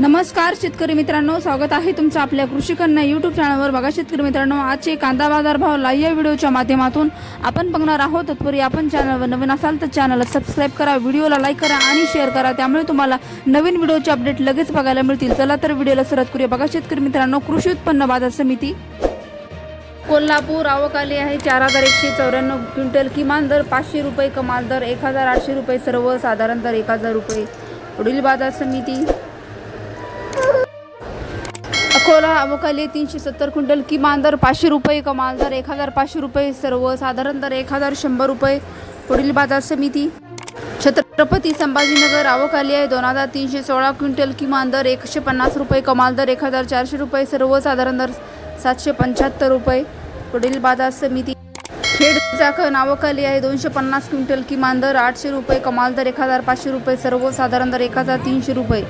नमस्कार शेतकरी मित्रांनो. स्वागत आहे तुमचं आपल्या कृषी कन्या यूट्यूब चॅनलवर बघा शेतकरी मित्रांनो आजचे कांदा बाजार भाव लाईव्ह या व्हिडिओच्या माध्यमातून आपण बघणार आहोत. तत्पूर्वी आपण चॅनलवर नवीन असाल तर चॅनलला सबस्क्राईब करा व्हिडिओला लाईक करा आणि शेअर करा. त्यामुळे तुम्हाला नवीन व्हिडिओचे अपडेट लगेच बघायला मिळतील. चला तर व्हिडिओला सुरुवात करूया. बघा शेतकरी मित्रांनो कृषी उत्पन्न बाजार समिती. कोल्हापूर आवक आली आहे. चार हजार एकशे चौऱ्याण्णव क्विंटल किमान दर पाचशे रुपये कमाल दर एक हजार आठशे रुपये सर्व साधारण दर एक हजार रुपये. पुढील बाजार समिती. अकोला अवकाली तीनशे सत्तर क्विंटल किमान दर पाचशे रुपये कमाल दर एक हजार पाचशे रुपये सर्व साधारण दर एक हजार शंभर रुपये. पुढील बाजार समिती. छत्रपती संभाजीनगर आवक आली आहे. दोन हजार तीनशे सोळा क्विंटल किमान दर एकशे पन्नास रुपये कमाल दर एक हजार चारशे रुपये सर्व साधारण दर सातशे पंच्याहत्तर रुपये. पुढील बाजार समिती. खेड चाकण आवक आली आहे. दोनशे पन्नास क्विंटल किमान दर आठशे रुपये कमाल दर एक हजार पाचशे रुपये सर्व साधारण दर एक हजार तीनशे रुपये.